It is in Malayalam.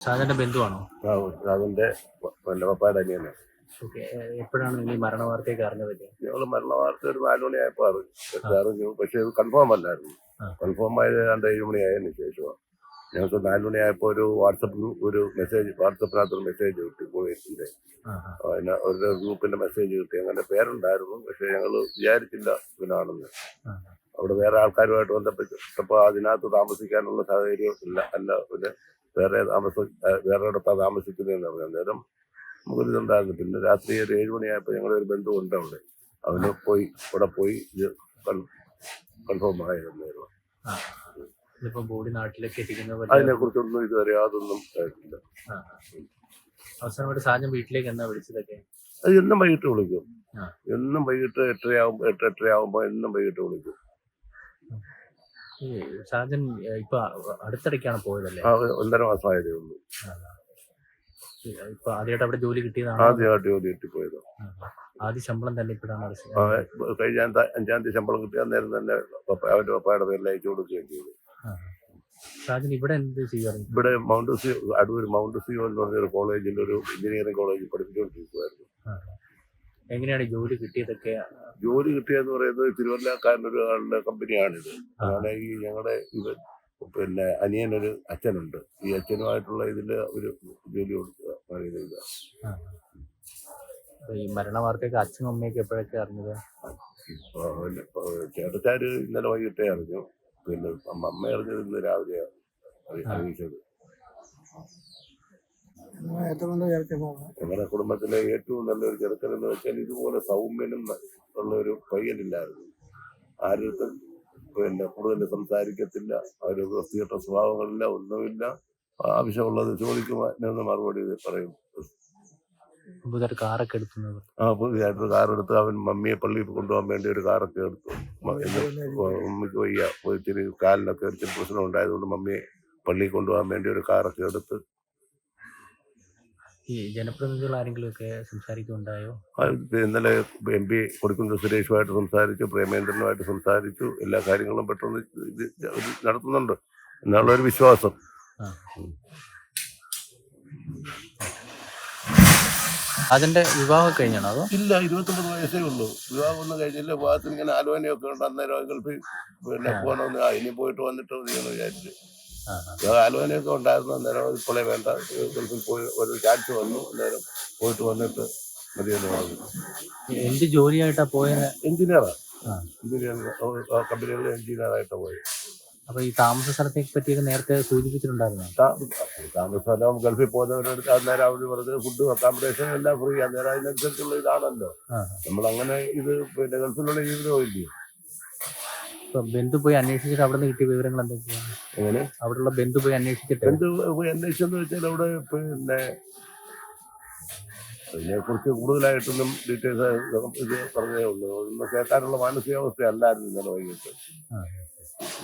ഷാജന്റെ ബന്ധുവാണോ? അതിന്റെ പിന്നെ പപ്പായുടെ അനിയനെ. ഓക്കെ. എപ്പോഴാണ് നിങ്ങൾ മരണ വാർത്തയൊക്കെ അറിഞ്ഞത്? ഞങ്ങൾ മരണ വാർത്ത ഒരു നാല് മണിയായപ്പോൾ അറിഞ്ഞു. പക്ഷെ ഇത് കൺഫേം അല്ലായിരുന്നു. കൺഫേം ആയത് രണ്ട് ഏഴ് മണിയായതിനു ശേഷമാണ് ഞങ്ങൾക്ക് നാലു മണിയായപ്പോ ഒരു വാട്സപ്പിൽ ഗ്രൂപ്പ് ഒരു മെസ്സേജ് വാട്സപ്പിനകത്ത് ഒരു മെസ്സേജ് കിട്ടി പോലീസിന്റെ. പിന്നെ ഒരു ഗ്രൂപ്പിന്റെ മെസ്സേജ് കിട്ടി. അങ്ങനെ പേരുണ്ടായിരുന്നു. പക്ഷെ ഞങ്ങൾ വിചാരിച്ചില്ല ഇവനാണെന്ന്. അവിടെ വേറെ ആൾക്കാരുമായിട്ട് ബന്ധപ്പെട്ടപ്പോൾ അതിനകത്ത് താമസിക്കാനുള്ള സാഹചര്യം ഇല്ല. അല്ല പിന്നെ വേറെ താമസ വേറെ ഇടത്താ താമസിക്കുന്നതെന്ന് പറഞ്ഞു അന്നേരം നമുക്കൊരിതുണ്ടായിരുന്നു പിന്നെ രാത്രി ഒരു ഏഴ് മണിയായപ്പോൾ ഞങ്ങളൊരു ഒരു ബന്ധു ഉണ്ട് അവിടെ. അവന് പോയി ഇവിടെ പോയി ഇത് കൺഫേം ആയിരുന്നു അതിനെ കുറിച്ചൊന്നും ഇതുവരെ യാതൊന്നും കേട്ടില്ല അവസാനമായിട്ട് വീട്ടിലേക്ക് എന്നാ വിളിച്ചതൊക്കെ? അത് എന്നും വൈകിട്ട് വിളിക്കും. എന്നും വൈകിട്ട് എട്ടരയാകുമ്പോൾ എട്ട് എട്ടരയാകുമ്പോൾ എന്നും വൈകിട്ട് വിളിക്കും. ഷാജൻ ഇപ്പൊ അടുത്തിടയ്ക്കാണ് പോയതല്ലേ? ഒന്നര മാസമായതേ ഉള്ളൂ. ഇപ്പൊ ആദ്യമായിട്ട് അവിടെ ജോലി കിട്ടിയതാണ്? ആദ്യമായിട്ട് ജോലി കിട്ടിപ്പോയത്. ആദ്യ ശമ്പളം തന്നെ ഇപ്പോഴാണ് ആ, കഴിഞ്ഞ അഞ്ചാം- അഞ്ചാം തീയതി ശമ്പളം കിട്ടിയ നേരം തന്നെ പപ്പ അവന്റെ പപ്പായുടെ പേരിൽ അയച്ചു കൊടുക്കുകയും ചെയ്തു. ഷാജൻ ഇവിടെ എന്ത് ഇവിടെ മൗണ്ട് സി അടൂർ മൗണ്ട് സിയോ എന്ന് പറഞ്ഞൊരു കോളേജിൽ ഒരു എഞ്ചിനീയറിംഗ് കോളേജിൽ പഠിപ്പിച്ചുകൊണ്ടിരിക്കുമായിരുന്നു എങ്ങനെയാണ് ജോലി കിട്ടിയതൊക്കെ? ജോലി കിട്ടിയെന്ന് പറയുന്നത് തിരുവല്ലക്കാരനൊരു ആളുടെ കമ്പനിയാണിത് അങ്ങനെ ഈ ഞങ്ങളുടെ ഇവ പിന്നെ അനിയനൊരു അച്ഛനുണ്ട്. ഈ അച്ഛനുമായിട്ടുള്ള ഇതിൽ ഒരു ജോലി കൊടുക്കുക പറയുന്നത് ഈ മരണവാർത്തയൊക്കെ അച്ഛനും അമ്മയൊക്കെ എപ്പോഴൊക്കെ അറിഞ്ഞത്? ചേട്ടച്ചാര് ഇന്നലെ വൈകിട്ടേ അറിഞ്ഞു. പിന്നെ അമ്മ അമ്മ അറിഞ്ഞത് ഇന്ന് രാവിലെ അറിയിച്ചത്. ഞങ്ങളുടെ കുടുംബത്തിലെ ഏറ്റവും നല്ലൊരു ചെറുക്കൻ എന്ന് വെച്ചാൽ ഇതുപോലെ സൗമ്യനും ഉള്ള ഒരു പയ്യനില്ലായിരുന്നു. ആരുടെ പിന്നെ കൂടുതൽ സംസാരിക്കത്തില്ല ഒരു വൃത്തികെട്ട സ്വഭാവങ്ങളില്ല ഒന്നുമില്ല. ആവശ്യമുള്ളത് ചോദിക്കുവാനൊന്ന് മറുപടി പറയും. പുതുതായിട്ട് കാറൊക്കെ എടുത്തു ആ പുതിയതായിട്ട് കാർ എടുത്ത് അവൻ മമ്മിയെ പള്ളിയിൽ കൊണ്ടുപോകാൻ വേണ്ടി ഒരു കാറൊക്കെ എടുത്തു. മമ്മിക്ക് വയ്യ. പോയി ഇത്തിരി കാലിനൊക്കെ ഇത്തിരി പ്രശ്നം ഉണ്ടായതുകൊണ്ട് മമ്മിയെ പള്ളിയിൽ കൊണ്ടുപോകാൻ വേണ്ടി ഒരു കാറൊക്കെ എടുത്ത് ഈ ജനപ്രതിനിധികൾ ആരെങ്കിലും ഒക്കെ സംസാരിക്കുന്നുണ്ടായോ ഇന്നലെ എം പി കൊടുക്കുന്ന സുരേഷുമായിട്ട് സംസാരിച്ചു പ്രേമേന്ദ്രനുമായിട്ട് സംസാരിച്ചു എല്ലാ കാര്യങ്ങളും പെട്ടെന്ന് ഇത് എന്നുള്ള നടത്തുന്നുണ്ട് എന്നുള്ളൊരു വിശ്വാസം. അതിന്റെ വിവാഹം കഴിഞ്ഞാണോ അതോ? ഇല്ല ഇരുപത്തൊമ്പത് വയസ്സേ ഉള്ളൂ. വിവാഹം ഒന്നും കഴിഞ്ഞില്ല വിവാഹത്തിന് ഇങ്ങനെ ആലോചനയൊക്കെ ഉണ്ട്. അന്നേരം ഗൾഫിൽ പിന്നെ. പോകണമെന്ന് ഇനി പോയിട്ട് വന്നിട്ട് വിചാരിച്ചു. ആ, വിവാഹ ആലോചനയൊക്കെ ഉണ്ടായിരുന്നു. അന്നേരം ഇപ്പോഴേ വേണ്ട. ഗൾഫിൽ പോയി ഒരു ചാൻസ് വന്നു. അന്നേരം പോയിട്ട് വന്നിട്ട് മതിയെന്ന് പറഞ്ഞു. എന്ത് ജോലിയായിട്ടാ പോയത്? എഞ്ചിനീയറാണ് ആ. എഞ്ചിനീയർ കമ്പനികളിൽ എഞ്ചിനീയറായിട്ടാണ് പോയത്. അപ്പൊ ഈ താമസ സ്ഥലത്തെ പറ്റിയൊക്കെ നേരത്തെ സൂചിപ്പിച്ചിട്ടുണ്ടായിരുന്നു? താമസ സ്ഥലം ഗൾഫിൽ പോകുന്നവരോട് അന്നേരം അവർ പറഞ്ഞത് ഫുഡ് അക്കോമഡേഷൻ എല്ലാം ഫ്രീ അന്നേരം അതിനനുസരിച്ചുള്ള ഇതാണല്ലോ. നമ്മൾ അങ്ങനെ ഇത് പിന്നെ ഗൾഫിലുള്ള ജീവിതമോ ഇല്ലേ? ഇപ്പൊ ബന്ധു പോയി അന്വേഷിച്ചിട്ട് അവിടെ നിന്ന് കിട്ടിയ വിവരങ്ങൾ എന്തൊക്കെയാണ്? എങ്ങനെ? അവിടെയുള്ള ബന്ധു പോയി അന്വേഷിച്ചിട്ട്. എന്ത് അന്വേഷിച്ചെന്ന് വെച്ചാൽ അവിടെ പിന്നെ അതിനെ കുറിച്ച് കൂടുതലായിട്ടൊന്നും ഡീറ്റെയിൽസ് ഇത് പറഞ്ഞേ ഉള്ളൂ. ഒന്നും കേൾക്കാനുള്ള മാനസികാവസ്ഥ അല്ലായിരുന്നു ഇന്നലെ വൈകിട്ട്.